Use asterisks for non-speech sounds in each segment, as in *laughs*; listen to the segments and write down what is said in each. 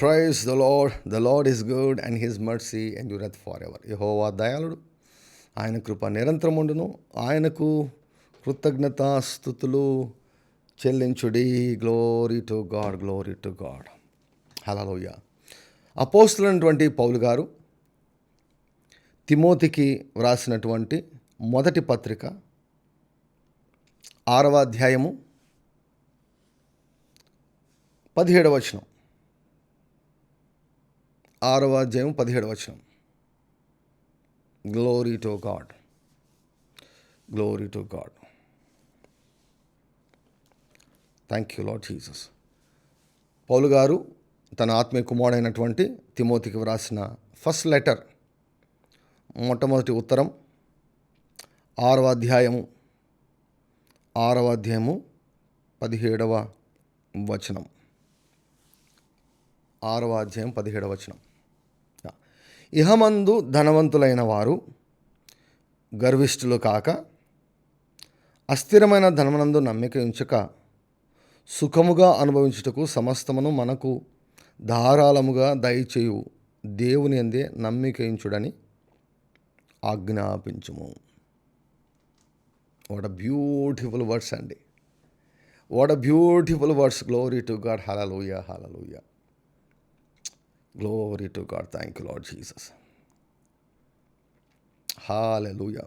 Praise the Lord the Lord is good and his mercy and endureth for ever యహోవా దయాళుడు. ఆయన కృప నిరంతరం ఉండును. ఆయనకు కృతజ్ఞత స్థుతులు చెల్లించుడి. Glory to God glory to God hallelujah అపోస్తులైనటువంటి పౌలు గారు తిమోతికి వ్రాసినటువంటి మొదటి పత్రిక ఆరవ అధ్యాయము పదిహేడవ వచనం. ఆరవ అధ్యాయం పదిహేడవ వచనం. Glory to God glory to God thank you Lord Jesus Paul గారు తన ఆత్మీయ కుమారుడైనటువంటి తిమోతికి వ్రాసిన ఫస్ట్ లెటర్ మొట్టమొదటి ఉత్తరం ఆరవ అధ్యాయము ఆరవ అధ్యాయము పదిహేడవ వచనం. ఆరవ అధ్యాయం పదిహేడవ వచనం. ఇహమందు ధనవంతులైన వారు గర్విష్ఠులు కాక అస్థిరమైన ధనమనందు నమ్మిక ఉంచక సుఖముగా అనుభవించుటకు సమస్తమును మనకు ధారాళముగా దయచేయు దేవుని అందే నమ్మికయించుడని ఆజ్ఞాపించుము. వాట్ అ బ్యూటిఫుల్ వర్డ్స్ అండి what a beautiful words glory to God hallelujah hallelujah glory to God thank you Lord Jesus hallelujah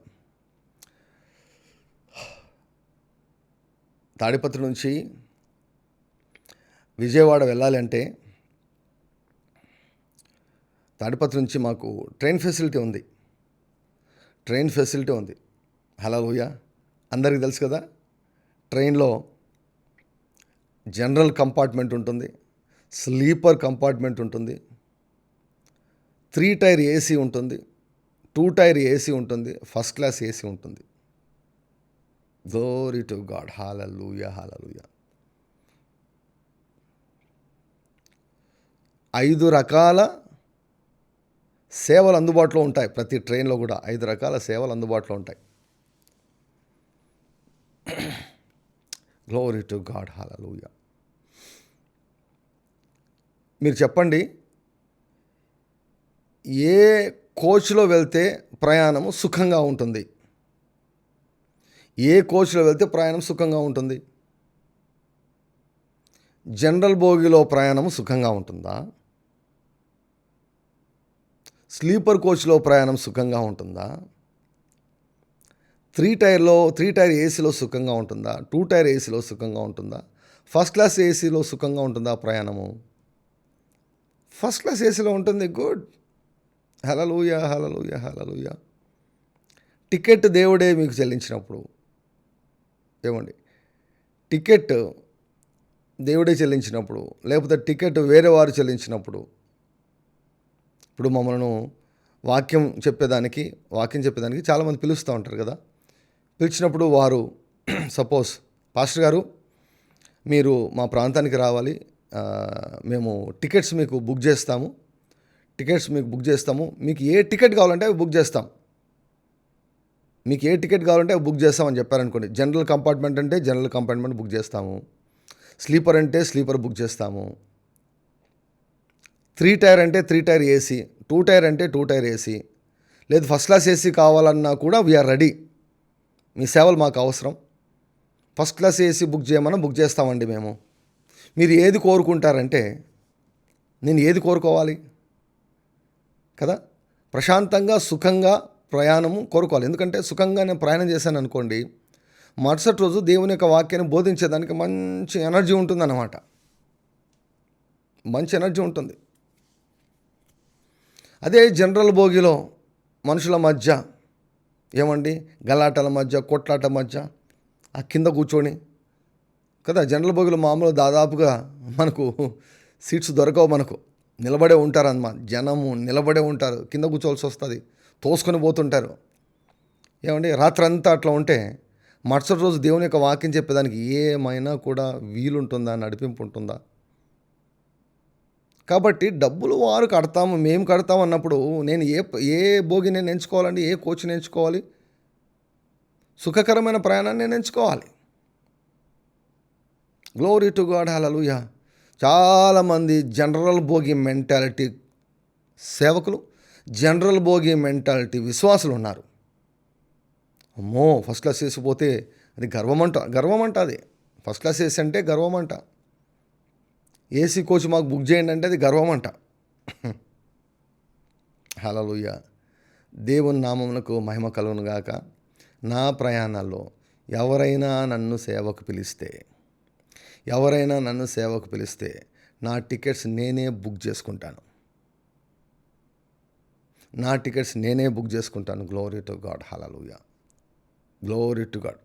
Tadipatri నుంచి విజయవాడ వెళ్ళాలి అంటే తాడిపత్రి నుంచి మాకు ట్రైన్ ఫెసిలిటీ ఉంది. ట్రైన్ ఫెసిలిటీ ఉంది. హలో లూయ అందరికీ తెలుసు కదా ట్రైన్లో జనరల్ కంపార్ట్మెంట్ ఉంటుంది స్లీపర్ కంపార్ట్మెంట్ ఉంటుంది త్రీ టైర్ ఏసీ ఉంటుంది టూ టైర్ ఏసీ ఉంటుంది ఫస్ట్ క్లాస్ ఏసీ ఉంటుంది. Glory to God hallelujah hallelujah ఐదు రకాల సేవలు అందుబాటులో ఉంటాయి. ప్రతి ట్రైన్లో కూడా ఐదు రకాల సేవలు అందుబాటులో ఉంటాయి. గ్లోరీ టు గాడ్ హాలూయ మీరు చెప్పండి ఏ కోచ్లో వెళ్తే ప్రయాణము సుఖంగా ఉంటుంది? ఏ కోచ్లో వెళ్తే ప్రయాణం సుఖంగా ఉంటుంది? జనరల్ బోగిలో ప్రయాణం సుఖంగా ఉంటుందా? స్లీపర్ కోచ్లో ప్రయాణం సుఖంగా ఉంటుందా? త్రీ టైర్లో త్రీ టైర్ ఏసీలో సుఖంగా ఉంటుందా? టూ టైర్ ఏసీలో సుఖంగా ఉంటుందా? ఫస్ట్ క్లాస్ ఏసీలో సుఖంగా ఉంటుందా ప్రయాణము? ఫస్ట్ క్లాస్ ఏసీలో ఉంటుంది గుడ్. హలలుయ హలలుయ హలలుయ టికెట్ దేవుడే మీకు చెల్లించినప్పుడు. ఏమండి? టికెట్ దేవుడే చెల్లించినప్పుడు లేకపోతే టికెట్ వేరే వారు చెల్లించినప్పుడు. ఇప్పుడు మమ్మల్ని వాక్యం చెప్పేదానికి వాక్యం చెప్పేదానికి చాలామంది పిలుస్తూ ఉంటారు కదా. పిలిచినప్పుడు వారు సపోజ్ పాస్టర్ గారు మీరు మా ప్రాంతానికి రావాలి మేము టికెట్స్ మీకు బుక్ చేస్తాము. టికెట్స్ మీకు బుక్ చేస్తాము. మీకు ఏ టికెట్ కావాలంటే అవి బుక్ చేస్తాం. మీకు ఏ టికెట్ కావాలంటే అవి బుక్ చేస్తామని చెప్పారనుకోండి. జనరల్ కంపార్ట్మెంట్ అంటే జనరల్ కంపార్ట్మెంట్ బుక్ చేస్తాము. స్లీపర్ అంటే స్లీపర్ బుక్ చేస్తాము. త్రీ టైర్ అంటే three tier AC. Two tier అంటే టూ టైర్ ఏసీ. లేదు ఫస్ట్ క్లాస్ ఏసీ కావాలన్నా కూడా వీఆర్ రెడీ మీ సేవలు మాకు అవసరం. ఫస్ట్ క్లాస్ ఏసీ బుక్ చేయమని బుక్ చేస్తామండి మేము. మీరు ఏది కోరుకుంటారంటే నేను ఏది కోరుకోవాలి? కదా? ప్రశాంతంగా సుఖంగా ప్రయాణము కోరుకోవాలి. ఎందుకంటే సుఖంగా నేను ప్రయాణం చేశాను అనుకోండి మరుసటి రోజు దేవుని యొక్క వాక్యాన్ని బోధించేదానికి మంచి ఎనర్జీ ఉంటుందన్నమాట. మంచి ఎనర్జీ ఉంటుంది. అదే జనరల్ భోగిలో మనుషుల మధ్య ఏమండి? గలాటల మధ్య కొట్లాట మధ్య ఆ కింద కూర్చొని కదా? జనరల్ భోగిలో మామూలు దాదాపుగా మనకు సీట్స్ దొరకవు మనకు. నిలబడే ఉంటారు అన్నమాట జనము నిలబడే ఉంటారు. కింద కూర్చోవలసి వస్తుంది. తోసుకొని పోతుంటారు. ఏమండి? రాత్రంతా అట్లా ఉంటే మరుసటి రోజు దేవుని యొక్క వాక్యం చెప్పేదానికి ఏమైనా కూడా వీలుంటుందా? నడిపింపు ఉంటుందా? కాబట్టి డబ్బులు వారు కడతాము మేము కడతాము అన్నప్పుడు నేను ఏ ఏ భోగి నేను ఎంచుకోవాలండి? ఏ కోచ్ని ఎంచుకోవాలి? సుఖకరమైన ప్రయాణాన్ని నేను ఎంచుకోవాలి. గ్లోరీ టు గాడ్ హలలుయా చాలామంది జనరల్ భోగి మెంటాలిటీ సేవకులు జనరల్ భోగి మెంటాలిటీ విశ్వాసులు ఉన్నారు. అమ్మో ఫస్ట్ క్లాస్ చేసిపోతే అది గర్వమంట గర్వమంట అది. ఫస్ట్ క్లాస్ ఏసీ అంటే గర్వమంట. ఏసీ కోచ్ మాకు బుక్ చేయండి అంటే అది గర్వమంట. *laughs* హలలుయ దేవుని నామమునకు మహిమ కలుగును గాక. నా ప్రయాణాల్లో ఎవరైనా నన్ను సేవకు పిలిస్తే ఎవరైనా నన్ను సేవకు పిలిస్తే నా టికెట్స్ నేనే బుక్ చేసుకుంటాను. నా టికెట్స్ నేనే బుక్ చేసుకుంటాను. Glory to God hallelujah glory to God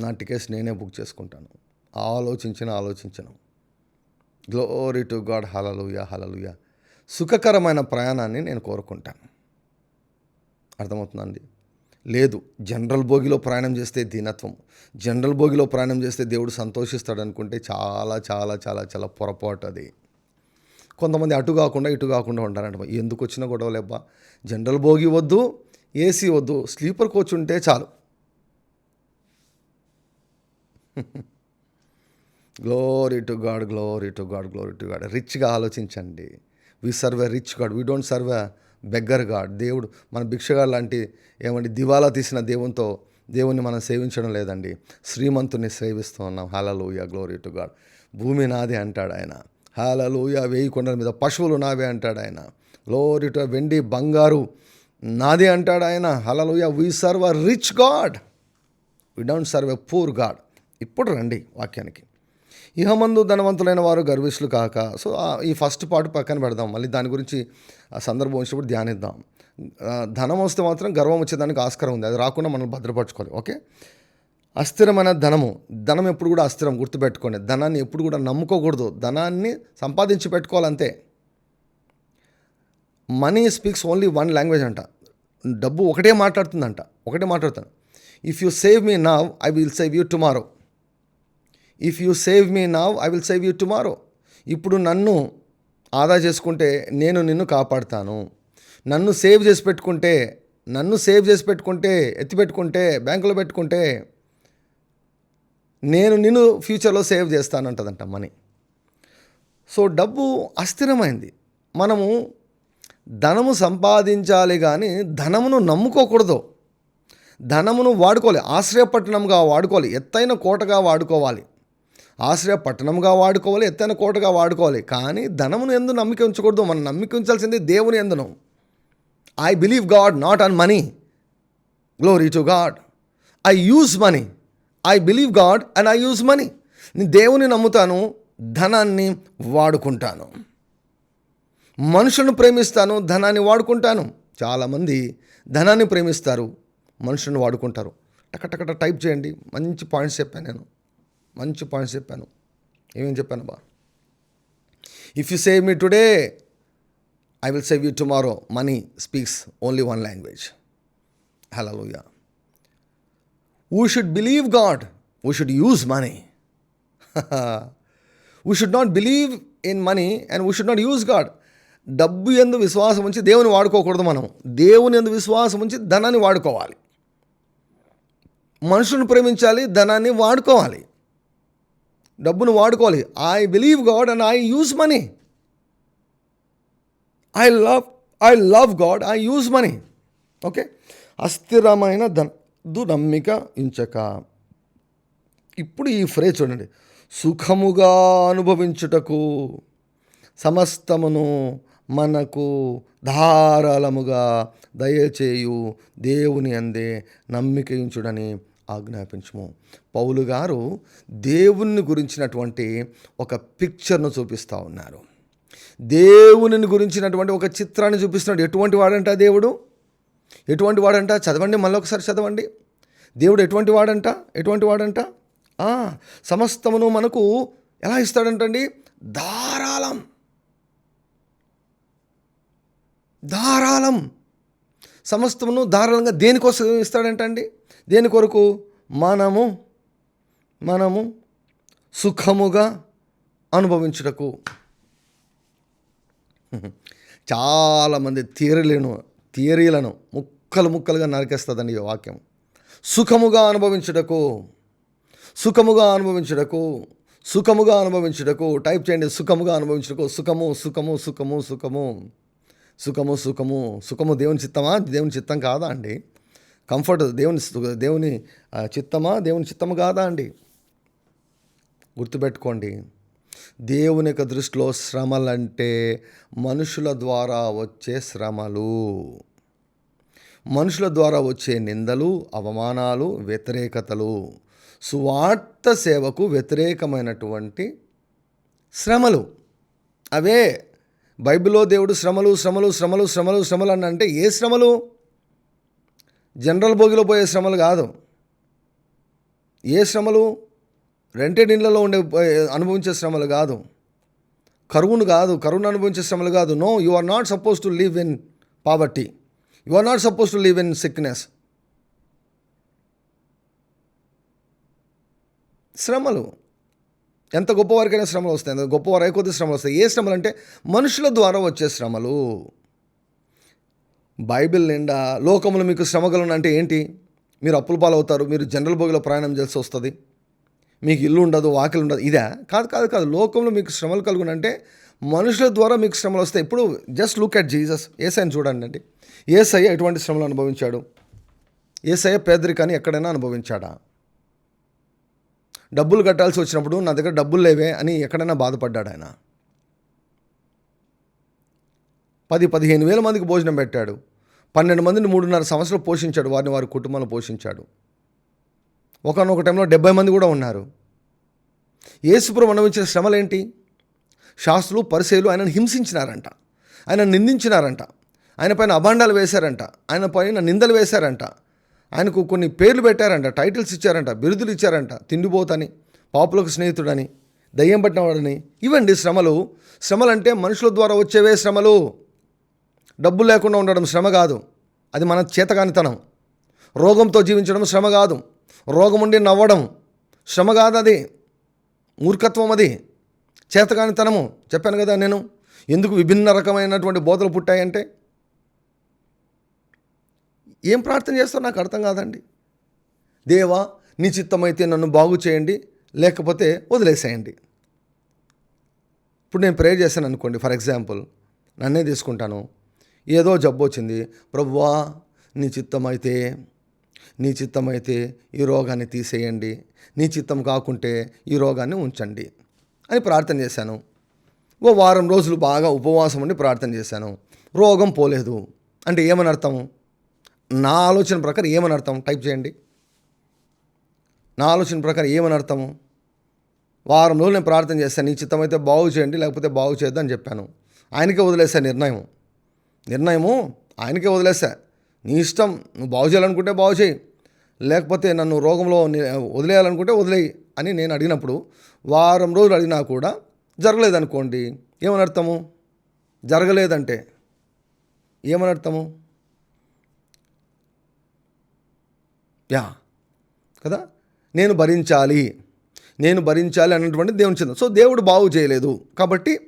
నా టికెట్స్ నేనే బుక్ చేసుకుంటాను. ఆలోచించిన ఆలోచించను. Glory to God hallelujah hallelujah సుఖకరమైన ప్రయాణాన్ని నేను కోరుకుంటాను. అర్థమవుతుందండి లేదు. జనరల్ భోగిలో ప్రయాణం చేస్తే దీనత్వం. జనరల్ భోగిలో ప్రయాణం చేస్తే దేవుడు సంతోషిస్తాడు అనుకుంటే చాలా చాలా చాలా చాలా పొరపాటు అది. కొంతమంది అటు కాకుండా ఇటు కాకుండా ఉంటారంట. ఎందుకు వచ్చిన గొడవలేబ్బా జనరల్ భోగి వద్దు ఏసీ వద్దు స్లీపర్ కోచ్ ఉంటే చాలు. Glory to God glory to God glory to God రిచ్గా ఆలోచించండి. We serve a rich God we don't serve a beggar God దేవుడు మన భిక్షగాడు లాంటి ఏమండి దివాలా తీసిన దేవునితో దేవుణ్ణి మనం సేవించడం లేదండి. శ్రీమంతుని సేవిస్తూ ఉన్నాం. హాలలోయ గ్లోరీ టు గాడ్ భూమి నాది అంటాడు ఆయన. హాలలోయ వేయి కొండల మీద పశువులు నావే అంటాడు ఆయన. గ్లోరీ టు వెండి బంగారు నాది అంటాడు ఆయన. Hallelujah we serve a rich God we don't serve a poor God ఇప్పుడు రండి వాక్యానికి. ఇహమందు ధనవంతులైన వారు గర్విష్లు కాక. సో ఈ ఫస్ట్ పార్ట్ పక్కన పెడదాం. మళ్ళీ దాని గురించి ఆ సందర్భం వచ్చినప్పుడు ధ్యానిద్దాం. ధనం వస్తే మాత్రం గర్వం వచ్చేదానికి ఆస్కారం ఉంది. అది రాకుండా మనం భద్రపరచుకోవాలి. ఓకే? అస్థిరమైన ధనము. ధనం ఎప్పుడు కూడా అస్థిరం. గుర్తుపెట్టుకోండి. ధనాన్ని ఎప్పుడు కూడా నమ్ముకోకూడదు. ధనాన్ని సంపాదించి పెట్టుకోవాలంతే. Money speaks only one language అంట. డబ్బు ఒకటే మాట్లాడుతుందంట. ఒకటే మాట్లాడుతాను. If you save me now I will save you tomorrow if you save me now I will save you tomorrow ఇప్పుడు నన్ను ఆదా చేసుకుంటే నేను నిన్ను కాపాడుతాను. నన్ను సేవ్ చేసి పెట్టుకుంటే నన్ను సేవ్ చేసి పెట్టుకుంటే ఎత్తిపెట్టుకుంటే బ్యాంకులో పెట్టుకుంటే నేను నిన్ను ఫ్యూచర్లో సేవ్ చేస్తానంటదంట మనీ. సో డబ్బు అస్థిరమైంది. మనము ధనము సంపాదించాలి కానీ ధనమును నమ్ముకోకూడదు. ధనమును వాడుకోవాలి. ఆశ్రయపట్టణంగా వాడుకోవాలి. ఎత్తైన కోటగా వాడుకోవాలి. ఆశ్రయ పట్టణంగా వాడుకోవాలి ఎత్తైన కోటగా వాడుకోవాలి. కానీ ధనమును ఎందు నమ్మిక ఉంచకూడదు. మనం నమ్మిక ఉంచాల్సింది దేవుని ఎందును? I believe God not on money glory to God I use money I believe God and I use money నేను దేవుని నమ్ముతాను ధనాన్ని వాడుకుంటాను. మనుషులను ప్రేమిస్తాను ధనాన్ని వాడుకుంటాను. చాలామంది ధనాన్ని ప్రేమిస్తారు మనుషులను వాడుకుంటారు. టకటకట టైప్ చేయండి. మంచి పాయింట్స్ చెప్పాను నేను. మంచి పాయింట్స్ చెప్పాను. ఏమేం చెప్పాను బా? If you save me today I will save you tomorrow money speaks only one language hallelujah we should believe God we should use money we should not believe in money and we should not use God డబ్బు ఎందు విశ్వాసం ఉంచి దేవుని వాడుకోకూడదు మనం. దేవుని ఎందు విశ్వాసం ఉంచి ధనాన్ని వాడుకోవాలి. మనుషులను ప్రేమించాలి ధనాన్ని వాడుకోవాలి. డబ్బును వాడుకోవాలి. I believe God and I use money I love I love God I use money okay అస్థిరమైన ధన దునమ్మిక ఇంచక. ఇప్పుడు ఈ ఫ్రేజ్ చూడండి. సుఖముగా అనుభవించుటకు సమస్తమును మనకు ధారాళముగా దయచేయు దేవుని అందే నమ్మికించుడని ఆజ్ఞాపించము. పౌలు గారు దేవుని గురించినటువంటి ఒక పిక్చర్ను చూపిస్తూ ఉన్నారు. దేవుని గురించినటువంటి ఒక చిత్రాన్ని చూపిస్తున్నాడు. ఎటువంటి వాడంట దేవుడు? ఎటువంటి వాడంట? చదవండి మళ్ళీ ఒకసారి చదవండి. దేవుడు ఎటువంటి వాడంట? ఎటువంటి వాడంట? సమస్తమును మనకు ఎలా ఇస్తాడంటండి? ధారాళం. ధారాళం. సమస్తమును ధారాళంగా దేనికోసం ఇస్తాడంటండి? దేని కొరకు? మనము మనము సుఖముగా అనుభవించుటకు. చాలామంది థియరీలను థియరీలను ముక్కలు ముక్కలుగా నరికేస్తుందండి ఈ వాక్యం. సుఖముగా అనుభవించుటకు సుఖముగా అనుభవించుటకు సుఖముగా అనుభవించుటకు టైప్ చేయండి సుఖముగా అనుభవించుటకు. సుఖము సుఖము సుఖము సుఖము. సుఖము సుఖము. సుఖము దేవుని చిత్తమా? దేవుని చిత్తం కాదా అండి? కంఫర్ట్ దేవుని దేవుని చిత్తమా? దేవుని చిత్తము కాదా అండి? గుర్తుపెట్టుకోండి. దేవుని యొక్క దృష్టిలో శ్రమలంటే మనుషుల ద్వారా వచ్చే శ్రమలు. మనుషుల ద్వారా వచ్చే నిందలు అవమానాలు వ్యతిరేకతలు. సువార్త సేవకు వ్యతిరేకమైనటువంటి శ్రమలు. అవే. బైబిల్లో దేవుడు శ్రమలు శ్రమలు శ్రమలు శ్రమలు శ్రమలు అని అంటే ఏ శ్రమలు? జనరల్ బోగిలో పోయే శ్రమలు కాదు. ఏ శ్రమలు రెంటెడ్ ఇళ్ళలో ఉండే అనుభవించే శ్రమలు కాదు. కరువును కాదు కరువును అనుభవించే శ్రమలు కాదు. No you are not suppose to live in poverty. You are not suppose to live in sickness. శ్రమలు. ఎంత గొప్పవారికైనా శ్రమలు వస్తాయి. ఎంత గొప్పవారు అయ్యే కొద్ది శ్రమలు వస్తాయి. ఏ శ్రమలు అంటే మనుషుల ద్వారా వచ్చే శ్రమలు. బైబిల్ నిండా లోకములు మీకు శ్రమగలను అంటే ఏంటి? మీరు అప్పుల పాలవుతారు మీరు జనరల్ బోగిలో ప్రయాణం చేసి వస్తుంది. మీకు ఇల్లు ఉండదు వాకిలు ఉండదు ఇదే? కాదు కాదు కాదు. లోకంలో మీకు శ్రమలు కలుగును అంటే మనుషుల ద్వారా మీకు శ్రమలు వస్తాయి. ఇప్పుడు జస్ట్ లుక్ అట్ జీసస్ ఏసైని చూడండి అండి. ఏసయ్య ఎటువంటి శ్రమలు అనుభవించాడు? ఏసయ్య పేదరికాన్ని ఎక్కడైనా అనుభవించాడా? డబ్బులు కట్టాల్సి వచ్చినప్పుడు నా దగ్గర డబ్బులు లేవే అని ఎక్కడైనా బాధపడ్డాడు ఆయన? పది పదిహేను వేల మందికి భోజనం పెట్టాడు. పన్నెండు మందిని మూడున్నర సంవత్సరాలు పోషించాడు వారిని వారి కుటుంబాలను పోషించాడు. ఒకనొక టైంలో డెబ్బై మంది కూడా ఉన్నారు. యేసుప్రభు అనుభవించిన శ్రమలేంటి? శాస్త్రులు పరిశీలు ఆయనను హింసించినారంట. ఆయన నిందించినారంట. ఆయన పైన అభాండాలు వేశారంట. ఆయన పైన నిందలు వేశారంట. ఆయనకు కొన్ని పేర్లు పెట్టారంట టైటిల్స్ ఇచ్చారంట బిరుదులు ఇచ్చారంట తిండిపోతని పాపులకు స్నేహితుడని దయ్యం పట్టినవాడని ఇవండి శ్రమలు. శ్రమలంటే మనుషుల ద్వారా వచ్చేవే శ్రమలు. డబ్బు లేకుండా ఉండడం శ్రమ కాదు. అది మన చేతకానితనం. రోగంతో జీవించడం శ్రమ కాదు. రోగం ఉండి నవ్వడం శ్రమ కాదు అది మూర్ఖత్వం అది. చేతకానితనము. చెప్పాను కదా నేను. ఎందుకు విభిన్న రకమైనటువంటి బోధలు పుట్టాయంటే? ఏం ప్రార్థన చేస్తారో నాకు అర్థం కాదండి. దేవా నీ చిత్తమైతే నన్ను బాగు చేయండి లేకపోతే వదిలేసేయండి. ఇప్పుడు నేను ప్రేయర్ చేశాను అనుకోండి ఫర్ ఎగ్జాంపుల్. నన్నే తీసుకుంటాను. ఏదో జబ్బు వచ్చింది. ప్రభువా నీ చిత్తమైతే నీ చిత్తమైతే ఈ రోగాన్ని తీసేయండి. నీ చిత్తం కాకుంటే ఈ రోగాన్ని ఉంచండి. అని ప్రార్థన చేశాను. ఓ వారం రోజులు బాగా ఉపవాసం ఉండి ప్రార్థన చేశాను. రోగం పోలేదు. అంటే ఏమని అర్థం నా ఆలోచన ప్రకారం ఏమని అర్థం టైప్ చేయండి. నా ఆలోచన ప్రకారం ఏమని అర్థము వారం రోజులు నేను ప్రార్థన చేస్తాను నీ చిత్తం అయితే బాగు చేయండి లేకపోతే బాగు చేయొద్దు అని చెప్పాను. ఆయనకే వదిలేసా నిర్ణయం. నిర్ణయము ఆయనకే వదిలేసా నీ ఇష్టం నువ్వు బాగు చేయాలనుకుంటే బాగు చేయి. లేకపోతే నన్ను రోగంలో వదిలేయాలనుకుంటే వదిలేయి అని నేను అడిగినప్పుడు వారం రోజులు అడిగినా కూడా జరగలేదనుకోండి. ఏమని అర్థము జరగలేదంటే ఏమని అర్థము యా. కదా? నేను భరించాలి. నేను భరించాలి అన్నటువంటి దేవుని చిత్తం. సో దేవుడు బాగు చేయలేదు. కాబట్టి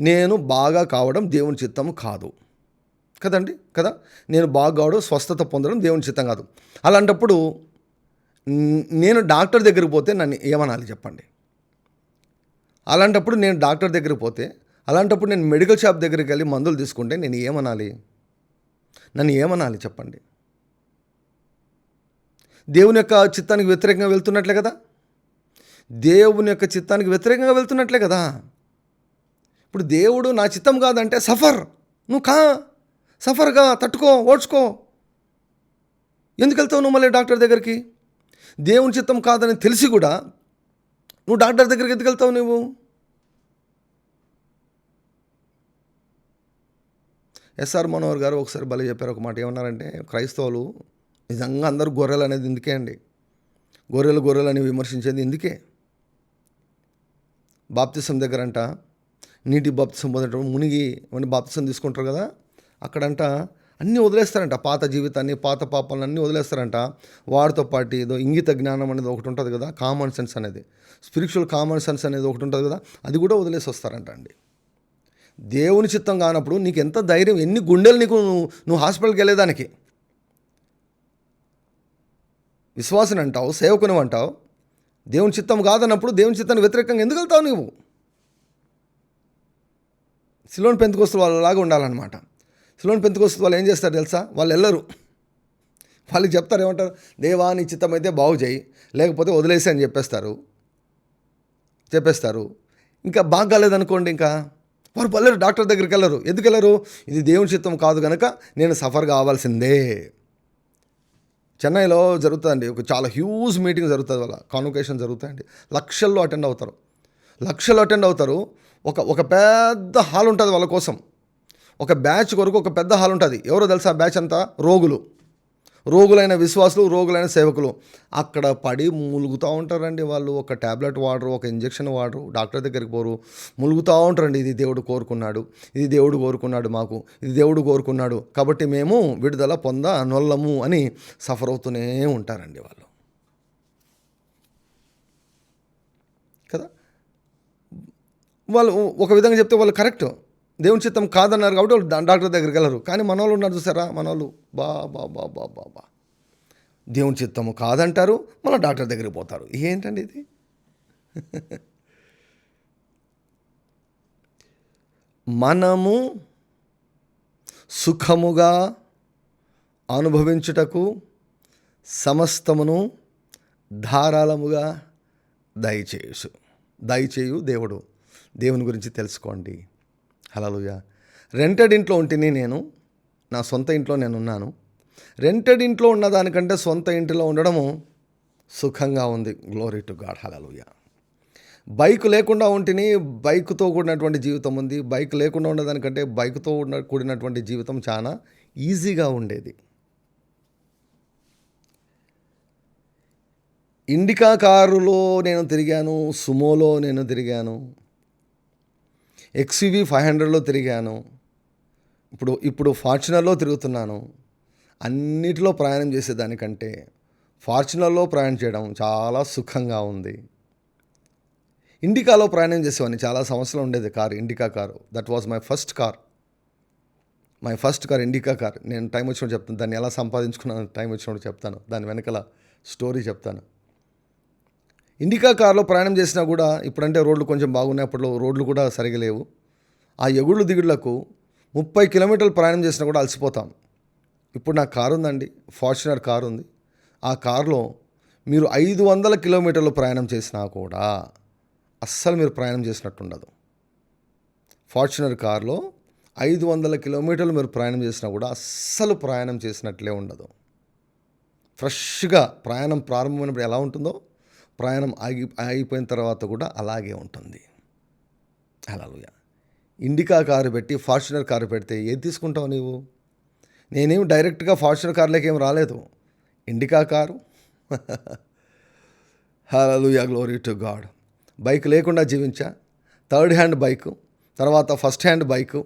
నేను బాగా కావడం దేవుని చిత్తం కాదు. కదండి? కదా? నేను బాగా స్వస్థత పొందడం దేవుని చిత్తం కాదు. అలాంటప్పుడు నేను డాక్టర్ దగ్గరికి పోతే నన్ను ఏమనాలి చెప్పండి? అలాంటప్పుడు నేను డాక్టర్ దగ్గరికి పోతే అలాంటప్పుడు నేను మెడికల్ షాప్ దగ్గరికి వెళ్ళి మందులు తీసుకుంటే నేను ఏమనాలి? నన్ను ఏమనాలి చెప్పండి? దేవుని యొక్క చిత్తానికి వ్యతిరేకంగా వెళ్తున్నట్లే కదా? దేవుని యొక్క చిత్తానికి వ్యతిరేకంగా వెళ్తున్నట్లే కదా? ఇప్పుడు దేవుడు నా చిత్తం కాదంటే సఫర్. నువ్వు కా సఫర్గా తట్టుకో ఓడ్చుకో. ఎందుకు వెళ్తావు నువ్వు మళ్ళీ డాక్టర్ దగ్గరికి? దేవుని చిత్తం కాదని తెలిసి కూడా నువ్వు డాక్టర్ దగ్గరికి ఎందుకు వెళ్తావు నువ్వు? ఎస్ఆర్ మనోహర్ గారు ఒకసారి భలే చెప్పారు ఒక మాట ఏమన్నారంటే క్రైస్తవులు నిజంగా అందరూ గొర్రెలు అనేది ఇందుకే అండి? గొర్రెలు గొర్రెలు అని విమర్శించేది ఇందుకే బాప్తిసం దగ్గర అంట నీటి బాప్తిసం పొందటం మునిగి బాప్తిసం తీసుకుంటారు కదా అక్కడంట అన్నీ వదిలేస్తారంట. పాత జీవితాన్ని పాత పాపాలను అన్నీ వదిలేస్తారంట. వాడితో పాటు ఏదో ఇంగిత జ్ఞానం అనేది ఒకటి ఉంటుంది కదా కామన్ సెన్స్ అనేది. స్పిరిచువల్ కామన్ సెన్స్ అనేది ఒకటి ఉంటుంది కదా అది కూడా వదిలేసి వస్తారంట అండి. దేవుని చిత్తం కానప్పుడు నీకు ఎంత ధైర్యం ఎన్ని గుండెలు నీకు నువ్వు నువ్వు హాస్పిటల్కి వెళ్ళేదానికి? విశ్వాసం అంటావు సేవకుని అంటావు. దేవుని చిత్తం కాదన్నప్పుడు దేవుని చిత్తాన్ని వ్యతిరేకంగా ఎందుకు వెళ్తావు నువ్వు సిలోన్ పెంతుకొస్తు వాళ్ళు లాగా ఉండాలన్నమాట. సిలోన్ పెంతుకొస్తు వాళ్ళు ఏం చేస్తారు తెలుసా? వాళ్ళు వెళ్ళరు. వాళ్ళకి చెప్తారు ఏమంటారు? దేవా నీ చిత్తం అయితే బాగు చేయి. లేకపోతే వదిలేసి అని చెప్పేస్తారు. చెప్పేస్తారు. ఇంకా బాగా కాలేదనుకోండి ఇంకా. వారు వెళ్ళరు డాక్టర్ దగ్గరికి వెళ్ళరు. ఎందుకు వెళ్ళరు? ఇది దేవుని చిత్తం కాదు కనుక నేను సఫర్ కావాల్సిందే. చెన్నైలో జరుగుతుందండి. ఒక చాలా హ్యూజ్ మీటింగ్ జరుగుతుంది వాళ్ళ కాన్వకేషన్ జరుగుతాయండి లక్షల్లో అటెండ్ అవుతారు. లక్షల్లో అటెండ్ అవుతారు. ఒక ఒక పెద్ద హాల్ ఉంటుంది వాళ్ళ కోసం. ఒక బ్యాచ్ కొరకు ఒక పెద్ద హాల్ ఉంటుంది. ఎవరో తెలుసా బ్యాచ్ అంతా? రోగులు. రోగులైన విశ్వాసులు రోగులైన సేవకులు. అక్కడ పడి ములుగుతూ ఉంటారండి వాళ్ళు. ఒక ట్యాబ్లెట్ వాడరు ఒక ఇంజెక్షన్ వాడరు. డాక్టర్ దగ్గరికి పోరు. ములుగుతూ ఉంటారండి. ఇది దేవుడు కోరుకున్నాడు. ఇది దేవుడు కోరుకున్నాడు మాకు. ఇది దేవుడు కోరుకున్నాడు. కాబట్టి మేము విడుదల పొంద నొల్లము అని సఫర్ అవుతూనే ఉంటారండి వాళ్ళు. కదా? వాళ్ళు ఒక విధంగా చెప్తే వాళ్ళు కరెక్ట్. దేవుని చిత్తం కాదన్నారు కాబట్టి వాళ్ళు డాక్టర్ దగ్గరికి వెళ్ళరు. కానీ మనోళ్ళు ఉన్నారు చూసారా? మనోళ్ళు బా బా బా బా బా బా. దేవుని చిత్తము కాదంటారు మళ్ళీ డాక్టర్ దగ్గరికి పోతారు. ఏంటండి ఇది? *laughs* మనము సుఖముగా అనుభవించుటకు సమస్తమును ధారాళముగా దయచేయు దయచేయు దేవుడు. దేవుని గురించి తెలుసుకోండి. హలలుయ రెంటెడ్ ఇంట్లో ఉంటేనే నేను నా సొంత ఇంట్లో నేను ఉన్నాను రెంటెడ్ ఇంట్లో ఉన్నదానికంటే సొంత ఇంటిలో ఉండడము సుఖంగా ఉంది. Glory to God hallelujah bike లేకుండా ఉంటేనే బైక్తో కూడినటువంటి జీవితం ఉంది. బైక్ లేకుండా ఉండేదానికంటే బైక్తో ఉన్న కూడినటువంటి జీవితం చాలా ఈజీగా ఉండేది. ఇండికా కారులో నేను తిరిగాను సుమోలో నేను తిరిగాను. ఎక్స్యూవీ ఫైవ్ హండ్రెడ్లో తిరిగాను. ఇప్పుడు ఇప్పుడు ఫార్చునర్లో తిరుగుతున్నాను. అన్నిటిలో ప్రయాణం చేసేదానికంటే ఫార్చునర్లో ప్రయాణం చేయడం చాలా సుఖంగా ఉంది. ఇండికాలో ప్రయాణం చేసేవాడిని. చాలా సంవత్సరాలు ఉండేది car Indica car. That was my first car my first car Indica car. నేను టైం వచ్చినప్పుడు చెప్తాను. దాన్ని ఎలా సంపాదించుకున్నాను టైం వచ్చినప్పుడు చెప్తాను. దాని వెనకాల స్టోరీ చెప్తాను. ఇండికా కారులో ప్రయాణం చేసినా కూడా ఇప్పుడంటే రోడ్లు కొంచెం బాగున్నాయి అప్పట్లో రోడ్లు కూడా సరిగా లేవు. ఆ ఎగుళ్ళు దిగుళ్ళకు ముప్పై కిలోమీటర్లు ప్రయాణం చేసినా కూడా అలసిపోతాం. ఇప్పుడు నా కారు ఉందండి ఫార్చునర్ కారు ఉంది. ఆ కారులో మీరు ఐదు వందల కిలోమీటర్లు ప్రయాణం చేసినా కూడా అస్సలు మీరు ప్రయాణం చేసినట్టు ఉండదు ఫార్చునర్ కారులో ఐదు వందల కిలోమీటర్లు మీరు ప్రయాణం చేసినా కూడా అస్సలు ప్రయాణం చేసినట్లే ఉండదు. ఫ్రెష్గా ప్రయాణం ప్రారంభమైనప్పుడు ఎలా ఉంటుందో ప్రయాణం ఆగి ఆగిపోయిన తర్వాత కూడా అలాగే ఉంటుంది. అలాలుగా ఇండికా కారు పెట్టి ఫార్చునర్ కారు పెడితే ఏది తీసుకుంటావు నీవు? నేనేం డైరెక్ట్గా ఫార్చునర్ కార్లోకి ఏం రాలేదు. Indica car? Hallelujah glory to God bike లేకుండా జీవించా. థర్డ్ హ్యాండ్ బైకు తర్వాత ఫస్ట్ హ్యాండ్ బైకు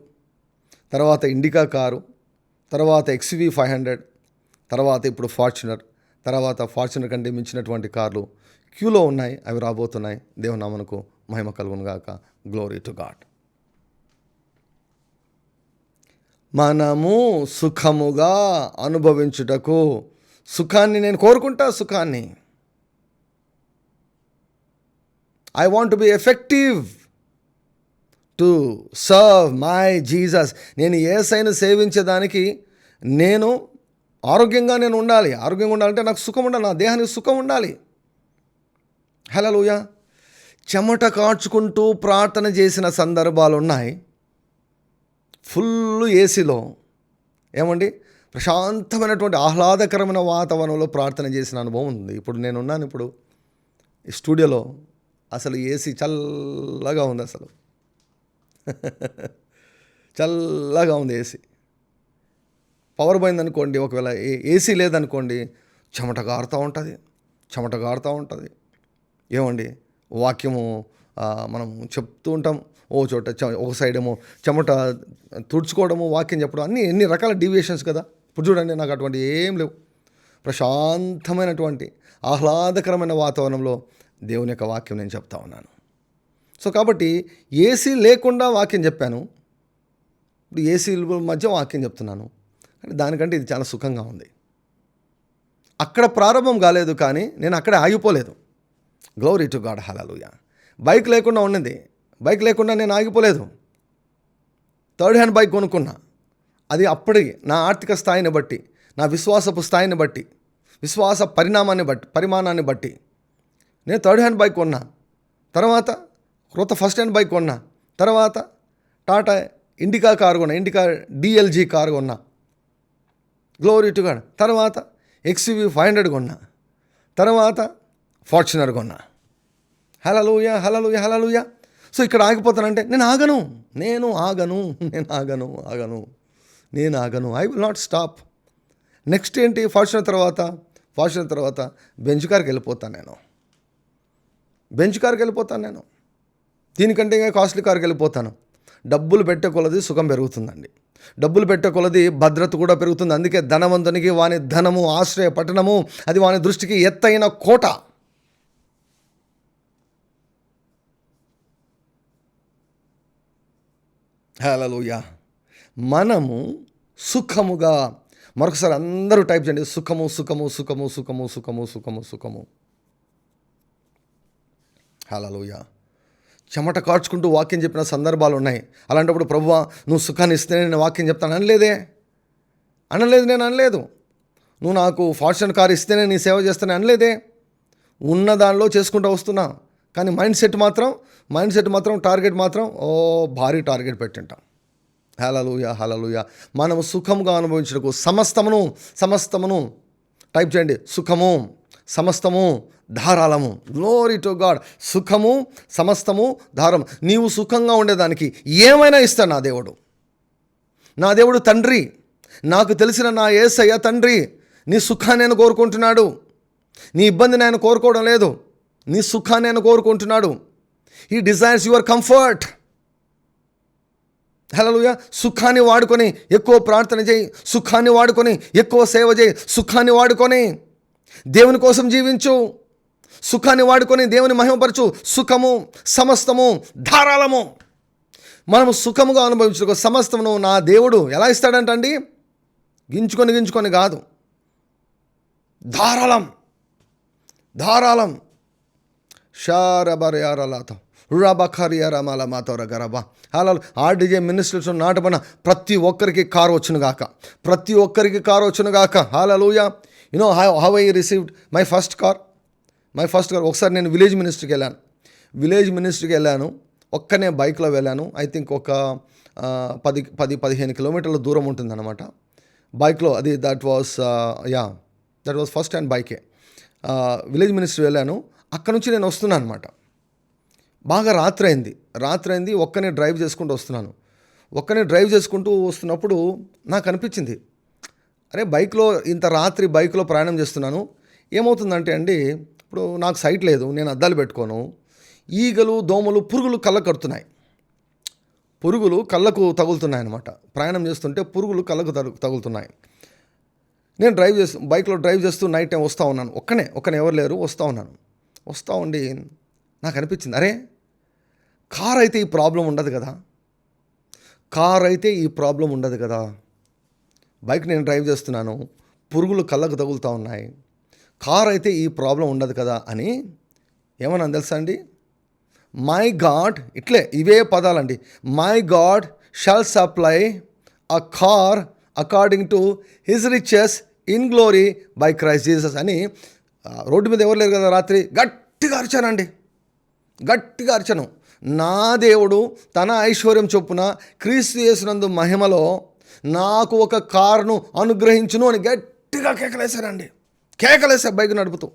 తర్వాత ఇండికా కారు తర్వాత ఎక్స్వీ ఫైవ్ హండ్రెడ్ తర్వాత ఇప్పుడు ఫార్చునర్ తర్వాత ఫార్చునర్ కంటే మించినటువంటి కార్లు క్యూలో ఉన్నాయి అవి రాబోతున్నాయి. దేవునామనకు మహిమ కలుగును గాక. గ్లోరీ టు గాడ్ మనము సుఖముగా అనుభవించుటకు సుఖాన్ని నేను కోరుకుంటా సుఖాన్ని. I want be effective to serve my Jesus నేను ఏసైను సేవించేదానికి నేను ఆరోగ్యంగా నేను ఉండాలి. ఆరోగ్యంగా ఉండాలంటే నాకు సుఖం ఉండాలి నా దేహానికి సుఖం ఉండాలి. హలోయ చెమట కాచుకుంటూ ప్రార్థన చేసిన సందర్భాలు ఉన్నాయి ఫుల్ ఏసీలో. ఏమండి? ప్రశాంతమైనటువంటి ఆహ్లాదకరమైన వాతావరణంలో ప్రార్థన చేసిన అనుభవం ఉంది. ఇప్పుడు నేను ఉన్నాను ఇప్పుడు ఈ స్టూడియోలో. అసలు ఏసీ చల్లగా ఉంది అసలు. *laughs* చల్లగా ఉంది ఏసీ. పవర్ పోయిందనుకోండి ఒకవేళ ఏ ఏసీ లేదనుకోండి చెమట గారుతూ ఉంటుంది. చెమట గారుతూ ఉంటుంది. ఏమండి? వాక్యము మనం చెప్తూ ఉంటాం. ఓ చోట ఒక సైడ్ ఏమో చెమట తుడుచుకోవడము వాక్యం చెప్పడం అన్నీ ఎన్ని రకాల డీవియేషన్స్ కదా? ఇప్పుడు చూడండి నాకు అటువంటి ఏం లేవు. ప్రశాంతమైనటువంటి ఆహ్లాదకరమైన వాతావరణంలో దేవుని యొక్క వాక్యం నేను చెప్తా ఉన్నాను. సో కాబట్టి ఏసీ లేకుండా వాక్యం చెప్పాను. ఇప్పుడు ఏసీ మధ్య వాక్యం చెప్తున్నాను. కానీ దానికంటే ఇది చాలా సుఖంగా ఉంది. అక్కడ ప్రారంభం కాలేదు కానీ నేను అక్కడే ఆగిపోలేదు. Glory to God hallelujah bike లేకుండా ఉండింది బైక్ లేకుండా నేను ఆగిపోలేదు. థర్డ్ హ్యాండ్ బైక్ కొనుక్కున్నా. అది అప్పటి నా ఆర్థిక స్థాయిని బట్టి నా విశ్వాసపు స్థాయిని బట్టి విశ్వాస పరిణామాన్ని బట్టి పరిమాణాన్ని బట్టి నేను థర్డ్ హ్యాండ్ బైక్ కొన్నా. తర్వాత క్రొత్త ఫస్ట్ హ్యాండ్ బైక్ కొన్నా. తర్వాత టాటా ఇండికా కారు కొన్నా ఇండికా డిఎల్జీ కారు కొన్నా. గ్లోరీ టు గాడ్ తర్వాత ఎక్స్యూవీ ఫైవ్ హండ్రెడ్ కొన్నా. తర్వాత ఫార్చునర్ కొన్నా. హలలుయ హలలుయ హలలుయ సో ఇక్కడ ఆగిపోతానంటే నేను ఆగను నేను ఆగను నేను ఆగను ఆగను నేను ఆగను I will not stop next ఏంటి? ఫార్చునర్ తర్వాత ఫార్చునర్ తర్వాత బెంచ్ కార్కి వెళ్ళిపోతాను నేను. బెంచ్ కార్కి వెళ్ళిపోతాను నేను. దీనికంటే ఇంకా కాస్ట్లీ కార్కి వెళ్ళిపోతాను. డబ్బులు పెట్టే కొలది సుఖం పెరుగుతుందండి. డబ్బులు పెట్టే కొలది భద్రత కూడా పెరుగుతుంది. అందుకే ధనవంతునికి వాని ధనము ఆశ్రయ పట్టణము అది వాని దృష్టికి ఎత్తైన కోట. హలోయ మనము సుఖముగా మరొకసారి అందరూ టైప్ చేయండి. సుఖము సుఖము సుఖము సుఖము సుఖము సుఖము సుఖము. హలోయ చెమట కాచుకుంటూ వాక్యం చెప్పిన సందర్భాలు ఉన్నాయి. అలాంటప్పుడు ప్రభువా నువ్వు సుఖాన్ని ఇస్తే నేను వాక్యం చెప్తాను. అనలేదే. అనలేదు నేను అనలేదు. నువ్వు నాకు ఫార్చునర్ కార్ ఇస్తేనే నీ సేవ చేస్తానని అనలేదే. ఉన్న దానిలో చేసుకుంటూ వస్తున్నా. కానీ మైండ్ సెట్ మాత్రం మైండ్ సెట్ మాత్రం టార్గెట్ మాత్రం ఓ భారీ టార్గెట్ పెట్టింటాం. హలలుయ హలలుయ మనము సుఖముగా అనుభవించడకు సమస్తమును సమస్తమును టైప్ చేయండి. సుఖము సమస్తము ధారాళము. గ్లోరీ టు గాడ్ సుఖము సమస్తము ధారం. నీవు సుఖంగా ఉండేదానికి ఏమైనా ఇస్తాను నా దేవుడు. నా దేవుడు తండ్రి. నాకు తెలిసిన నా ఏసయ్య తండ్రి. నీ సుఖాన్ని ఆయన కోరుకుంటున్నాడు. నీ ఇబ్బందిని ఆయన కోరుకోవడం లేదు. నీ సుఖాన్ని ఆయన కోరుకుంటున్నాడు. ఈ డిజైర్స్ యువర్ కంఫర్ట్ హలోయ సుఖాన్ని వాడుకొని ఎక్కువ ప్రార్థన చేయి. సుఖాన్ని వాడుకొని ఎక్కువ సేవ చేయి. సుఖాన్ని వాడుకొని దేవుని కోసం జీవించు. సుఖాన్ని వాడుకొని దేవుని మహిమపరచు. సుఖము సమస్తము ధారాళము. మనము సుఖముగా అనుభవించుకో. సమస్తమును నా దేవుడు ఎలా ఇస్తాడంటండి గించుకొని గించుకొని కాదు. ధారాళం. ధారాళం. షారబర్యారలాతో రబఖరియరమల మాతోర గరబ అలా ఆర్డీజే మినిస్టర్స్ నాటబడిన ప్రతి ఒక్కరికి కారు వచ్చునుగాక ప్రతి ఒక్కరికి car వచ్చునుగాక hallelujah you know how how I received my first car my first car ఒకసారి నేను విలేజ్ మినిస్టర్కి వెళ్ళాను విలేజ్ మినిస్టర్కి వెళ్ళాను ఒక్కనే బైక్లో వెళ్ళాను ఐ థింక్ ఒక పది పది పదిహేను కిలోమీటర్ల దూరం ఉంటుందన్నమాట బైక్లో అది that was yeah that was first hand బైకే village minister వెళ్ళాను అక్కడ నుంచి నేను వస్తున్నాను అనమాట బాగా రాత్రి అయింది రాత్రి అయింది ఒక్కనే డ్రైవ్ చేసుకుంటూ వస్తున్నాను. ఒక్కనే డ్రైవ్ చేసుకుంటూ వస్తున్నప్పుడు నాకు అనిపించింది అరే బైక్లో ఇంత రాత్రి బైక్లో ప్రయాణం చేస్తున్నాను. ఏమవుతుందంటే అండి ఇప్పుడు నాకు సైట్ లేదు నేను అద్దాలు పెట్టుకోను. ఈగలు దోమలు పురుగులు కళ్ళకు కడుతున్నాయి. పురుగులు కళ్ళకు తగులుతున్నాయి అనమాట ప్రయాణం చేస్తుంటే పురుగులు కళ్ళకు తగు తగులుతున్నాయి. నేను డ్రైవ్ చేస్తూ బైక్లో డ్రైవ్ చేస్తూ నైట్ టైం వస్తూ ఉన్నాను. ఒక్కనే ఒక్కనే ఎవరు లేరు వస్తూ ఉన్నాను. వస్తూ ఉండి నాకు అనిపించింది అరే కార్ అయితే ఈ ప్రాబ్లం ఉండదు కదా. కార్ అయితే ఈ ప్రాబ్లం ఉండదు కదా. బైక్ నేను డ్రైవ్ చేస్తున్నాను పురుగులు కళ్ళకు తగులుతూ ఉన్నాయి కార్ అయితే ఈ ప్రాబ్లం ఉండదు కదా అని ఏమన్నా తెలుసా అండి? మై గాడ్ ఇట్లే ఇవే పదాలండి. My God shall supply a car according to his riches in glory by Christ Jesus అని రోడ్డు మీద ఎవరు లేరు కదా రాత్రి? గట్టిగా అరిచానండి. గట్టిగా అరిచాను. నా దేవుడు తన ఐశ్వర్యం చొప్పున క్రీస్తు చేసినందు మహిమలో నాకు ఒక కారును అనుగ్రహించును అని గట్టిగా కేకలేశానండి కేకలేసా బైక్ నడుపుతూ.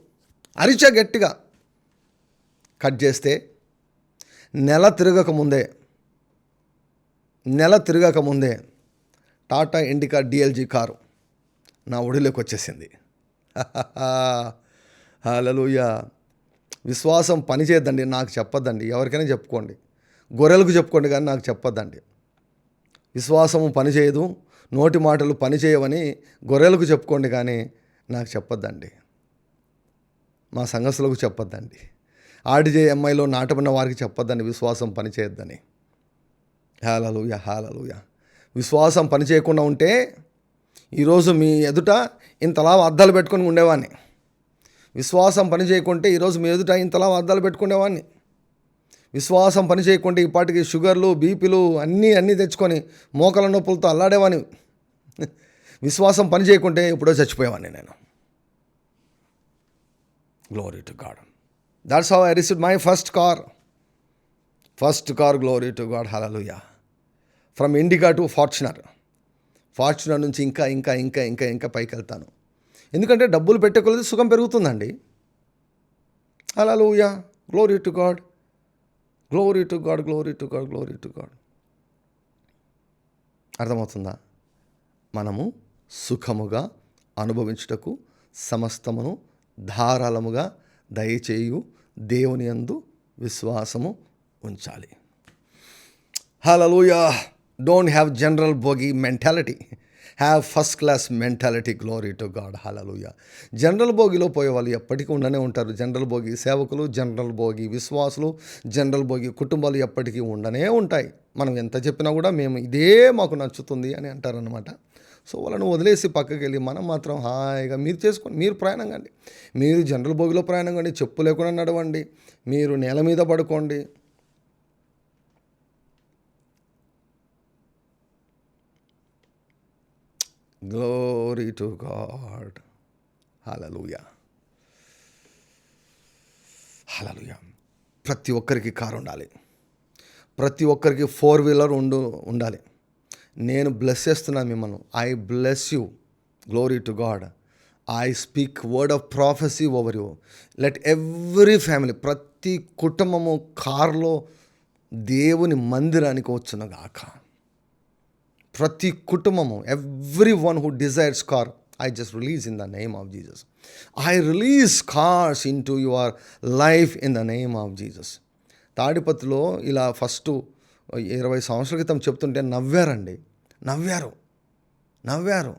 అరిచా గట్టిగా. కట్ చేస్తే నెల తిరగక ముందే నెల తిరగక ముందే టాటా ఇండికా డిఎల్జీ కారు నా ఒడిలోకి వచ్చేసింది. *laughs* హలోయ విశ్వాసం పనిచేయద్దండి నాకు చెప్పొద్దండి. ఎవరికైనా చెప్పుకోండి. గొర్రెలకు చెప్పుకోండి కానీ నాకు చెప్పొద్దండి. విశ్వాసము పని చేయదు నోటి మాటలు పని చేయవని గొర్రెలకు చెప్పుకోండి కానీ నాకు చెప్పొద్దండి. మా సంఘస్థులకు చెప్పొద్దండి. ఆడిజే ఎంఐలో నాటబడిన వారికి చెప్పొద్దండి విశ్వాసం పనిచేయద్దని హాలలుయ హాలలుయ. విశ్వాసం పని చేయకుండా ఉంటే ఈరోజు మీ ఎదుట ఇంతలా అద్దాలు పెట్టుకొని ఉండేవాడిని విశ్వాసం పని చేయకుంటే ఈరోజు మీ ఎదుట ఇంతలా అద్దాలు పెట్టుకునేవాడిని విశ్వాసం పని చేయకుంటే ఈ పాటికి షుగర్లు బీపీలు అన్నీ అన్నీ తెచ్చుకొని మోకల నొప్పులతో అల్లాడేవాని విశ్వాసం పని చేయకుంటే ఎప్పుడో చచ్చిపోయేవాడిని నేను. Glory to God that's how I receive my first car first car glory to God hallelujah from Indica to Fortuner Fortuner నుంచి ఇంకా ఇంకా ఇంకా ఇంకా ఇంకా పైకి వెళ్తాను ఎందుకంటే డబ్బులు పెట్టే కొలది సుఖం పెరుగుతుందండి. Hallelujah glory to God glory to God glory to God glory to God అర్థమవుతుందా? మనము సుఖముగా అనుభవించుటకు సమస్తమును ధారాళముగా దయచేయు దేవుని అందు విశ్వాసము ఉంచాలి. Hallelujah don't have general bogie mentality have first class mentality glory to God hallelujah general భోగిలో పోయే వాళ్ళు ఎప్పటికీ ఉండనే ఉంటారు. జనరల్ భోగి సేవకులు జనరల్ భోగి విశ్వాసులు జనరల్ భోగి కుటుంబాలు ఎప్పటికీ ఉండనే ఉంటాయి. మనం ఎంత చెప్పినా కూడా మేము ఇదే మాకు నచ్చుతుంది అని అంటారనమాట సో వాళ్ళని వదిలేసి పక్కకి వెళ్ళి మనం మాత్రం హాయిగా మీరు చేసుకోండి మీరు ప్రయాణం కండి. మీరు జనరల్ భోగిలో ప్రయాణం కండి చెప్పు లేకుండా నడవండి. మీరు నేల మీద పడుకోండి. Glory to God hallelujah hallelujah ప్రతి ఒక్కరికి కారు ఉండాలి. ప్రతి ఒక్కరికి ఫోర్ వీలర్ ఉండు ఉండాలి. నేను బ్లెస్ చేస్తున్నాను మిమ్మల్ని. I bless you glory to God I speak word of prophecy over you let every family ప్రతి కుటుంబము కారులో దేవుని మందిరానికి వచ్చిన గాక ప్రతి కుటుంబము every one who desires car I just release in the name of Jesus I release cars in to your life in the name of Jesus తాడిపత్రిలో ఇలా ఫస్ట్ ఇరవై సంవత్సరాల క్రితం చెప్తుంటే నవ్వారండి. నవ్వారు. నవ్వారు.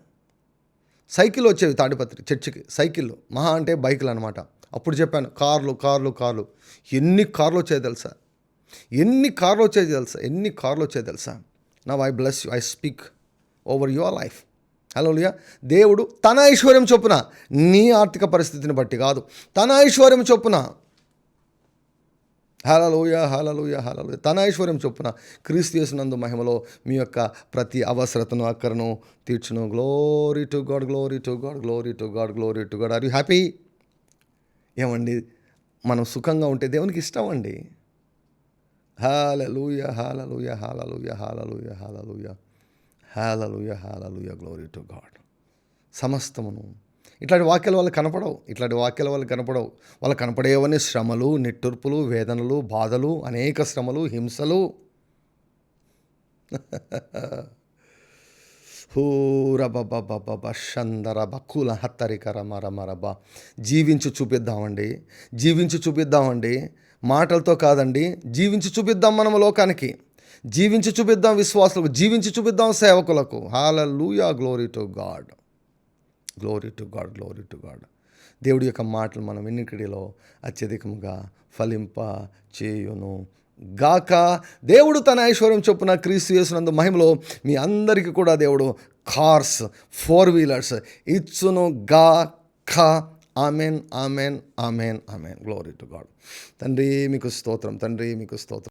సైకిల్ వచ్చేవి తాడిపత్రి చర్చికి. సైకిళ్ళు మహా అంటే బైకులు అనమాట అప్పుడు చెప్పాను కార్లు కార్లు కార్లు. ఎన్ని కార్లు వచ్చాయి తెలుసా? ఎన్ని కార్లు వచ్చాయి తెలుసా? ఎన్ని కార్లు వచ్చాయి తెలుసా? Now I bless you I speak over your life hallelujah దేవుడు తన ఐశ్వర్యం చొప్పున నీ ఆర్థిక పరిస్థితిని బట్టి కాదు. తన ఐశ్వర్యం చొప్పున. హలలోయ హలలోయ హలలోయ తన ఐశ్వర్యం చొప్పున క్రీస్తు చేసినందు మహిమలో మీ యొక్క ప్రతి అవసరతను అక్కరను తీర్చును. Glory to God glory to God glory to God glory to God are you happy ఏమండి? మనం సుఖంగా ఉంటే దేవునికి ఇష్టం అండి. Hallelujah, hallelujah, hallelujah hallelujah hallelujah, hallelujah, hallelujah glory to God. సమస్తమును. ఇట్లాంటి వాక్యాలు వల్ల కనపడవు. ఇట్లాంటి వాక్యాలు వల్ల కనపడవు. వాళ్ళు కనపడేవన్నీ శ్రమలు నిట్టూర్పులు వేదనలు బాధలు అనేక శ్రమలు హింసలు. *laughs* హూరబబబబ షందర కుల హత్తరికర మర మరబ జీవించి చూపిద్దామండి. జీవించి చూపిద్దామండి. మాటలతో కాదండి జీవించి చూపిద్దాం మనం లోకానికి. జీవించి చూపిద్దాం విశ్వాసులకు జీవించి చూపిద్దాం సేవకులకు. Hallelujah glory to God glory to God glory to God దేవుడి యొక్క మాటలు మనం ఎన్నికడిలో అత్యధికంగా ఫలింప చేయును గాక. దేవుడు తన ఐశ్వర్యం చొప్పున క్రీస్తు చేసినందు మహిమలో మీ అందరికీ కూడా దేవుడు కార్స్ ఫోర్ వీలర్స్ ఇచ్చును గా ఖా amen amen amen amen. Glory to God తండ్రి మీకు స్తోత్రం తండ్రి మీకు స్తోత్రం.